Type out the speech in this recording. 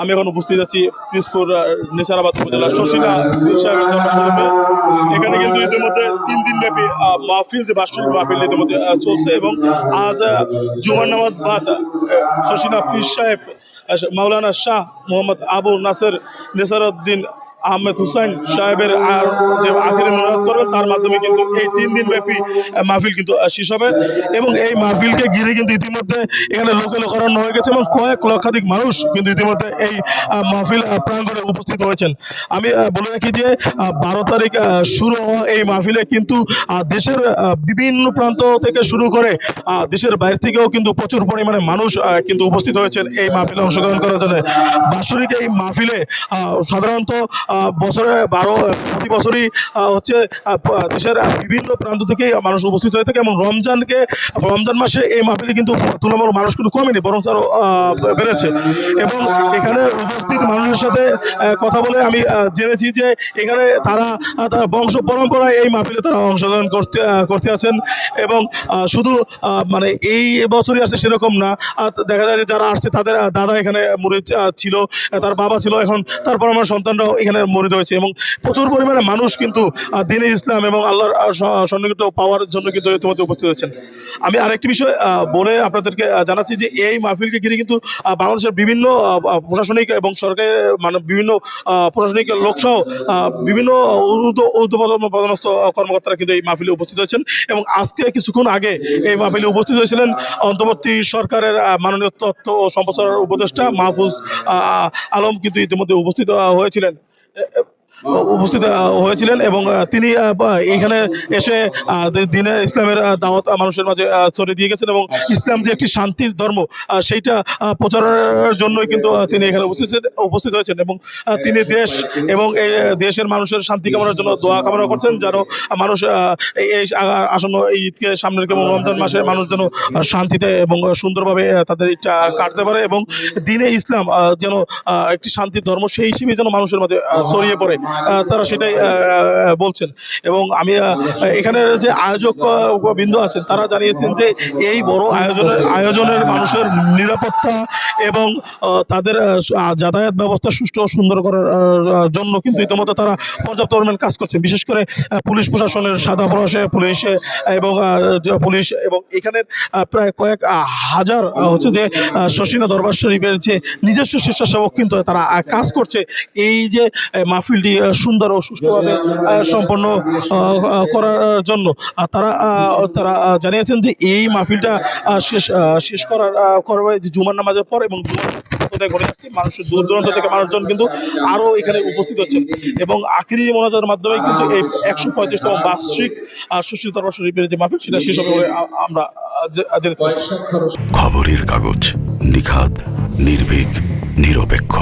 আমি এখন উপস্থিত আছি পিসপুর নিসারাবাদ উপজেলার শশীলা সাহেবের এখানে কিন্তু ইতিমধ্যে তিন দিন ব্যাপী মাহফিল, যে বার্ষিক মাহফিল ইতিমধ্যে চলছে এবং আজ জুমার নামাজ বাদ শশীলা পীর সাহেব মাওলানা শাহ মোহাম্মদ আবু নাসের নেসারউদ্দিন আহমেদ হুসাইন সাহেবের আর যে আখিরি মুনাজাত করবেন, তার মাধ্যমে কিন্তু এই তিন দিন ব্যাপী মাহফিল কিন্তু শেষ হবে। এবং এই মাহফিলকে ঘিরে কিন্তু ইতিমধ্যে এখানে লোকে লোকারণ্য হয়ে গেছে এবং কয়েক লক্ষাধিক মানুষ কিন্তু ইতিমধ্যে এই মাহফিল প্রাঙ্গণে উপস্থিত হয়েছেন। আমি বলে রাখি যে বারো তারিখ শুরু হওয়া এই মাহফিলে কিন্তু দেশের বিভিন্ন প্রান্ত থেকে শুরু করে দেশের বাইরে থেকেও কিন্তু প্রচুর পরিমাণে মানুষ কিন্তু উপস্থিত হয়েছেন এই মাহফিলে অংশগ্রহণ করার জন্য। বাৎসরিক এই মাহফিলে সাধারণত বছরে বারো প্রতি বছরই হচ্ছে দেশের বিভিন্ন প্রান্ত থেকে মানুষ উপস্থিত হয়ে থাকে এবং রমজানকে রমজান মাসে এই মাহফিলে কিন্তু তুলনামূলক মানুষ কিন্তু কমেনি বরং আরও বেড়েছে। এবং এখানে উপস্থিত মানুষের সাথে কথা বলে আমি জেনেছি যে এখানে তারা তারা বংশ পরম্পরায় এই মাহফিলে তারা অংশগ্রহণ করতে করতে আছেন এবং শুধু মানে এই বছরই আসছে সেরকম না। দেখা যায় যে যারা আসছে তাদের দাদা এখানে আহ, ছিল তার বাবা ছিল এখন তারপর আমার সন্তানরাও এখানে মরিদ হয়েছে এবং প্রচুর পরিমাণে মানুষ কিন্তু দিনে ইসলাম এবং আল্লাহর আহ, স- সন্নিকট পাওয়ার জন্য কিন্তু ইতিমধ্যে উপস্থিত হয়েছেন। আমি আরেকটি বিষয় বলে আপনাদেরকে জানাচ্ছি যে এই মাহফিলকে ঘিরে কিন্তু বাংলাদেশের বিভিন্ন প্রশাসনিক এবং সরকারি মানে বিভিন্ন প্রশাসনিক লোকসহ বিভিন্ন ঊর্ধ্ব পদস্থ কর্মকর্তারা কিন্তু এই মাহফিলে উপস্থিত হয়েছেন এবং আজকে কিছুক্ষণ আগে এই মাহফিলে উপস্থিত হয়েছিলেন অন্তর্বর্তী সরকারের মাননীয় তথ্য ও সম্প্রচার উপদেষ্টা মাহফুজ আলম কিন্তু ইতিমধ্যে উপস্থিত হয়েছিলেন। uh, উপস্থিত হয়েছিলেন এবং তিনি এইখানে এসে দিনের ইসলামের দাওয়াত মানুষের মাঝে ছড়িয়ে দিয়ে গেছেন এবং ইসলাম যে একটি শান্তির ধর্ম সেইটা প্রচারের জন্যই কিন্তু তিনি এখানে উপস্থিত উপস্থিত হয়েছেন এবং তিনি দেশ এবং এই দেশের মানুষের শান্তি কামনার জন্য দোয়া কামনা করছেন যেন মানুষ এই আসন্ন ঈদকে সামনে রেখে এবং রমজান মাসে মানুষ যেন শান্তিতে এবং সুন্দরভাবে তাদের ইচ্ছা কাটতে পারে এবং দিনে ইসলাম যেন একটি শান্তির ধর্ম সেই হিসেবে যেন মানুষের মাঝে ছড়িয়ে পড়ে। তারা সেটাই বলছেন। এবং আমি আহ, এখানে যে আয়োজক বিন্দু আছেন তারা জানিয়েছেন যে এই বড় আয়োজনের আয়োজনের মানুষের নিরাপত্তা এবং তাদের যাতায়াত ব্যবস্থা সুষ্ঠু ও সুন্দর করার জন্য কিন্তু ইতিমধ্যে তারা পর্যাপ্ত পরিমাণ কাজ করছেন। বিশেষ করে পুলিশ প্রশাসনের সাদা পলাশে পুলিশ এবং পুলিশ এবং এখানের প্রায় কয়েক হাজার হচ্ছে যে শশীনা দরবার শরীফের যে নিজস্ব স্বেচ্ছাসেবক কিন্তু তারা কাজ করছে। এই যে মাহফিলটি সুন্দর ও সুষ্ঠুভাবে সম্পন্ন করার জন্য। তারা তারা জানিয়েছেন যে এই মাহফিলটা শেষ শেষ করার করবে জুমার নামাজের পর এবং কোথায় ঘটে যাচ্ছে দূর দূরান্ত থেকে মানুষজন কিন্তু আরও এখানে উপস্থিত হচ্ছেন। এবং আখিরি মোনাজাতের মাধ্যমে কিন্তু এই একশো পঁয়ত্রিশতম বার্ষিক সুশীল দরবার শরীফের যে মাহফিল সেটা শেষ হবে আমরা আহ, জে- খবরের কাগজ নিখাদ নির্ভীক নিরপেক্ষ।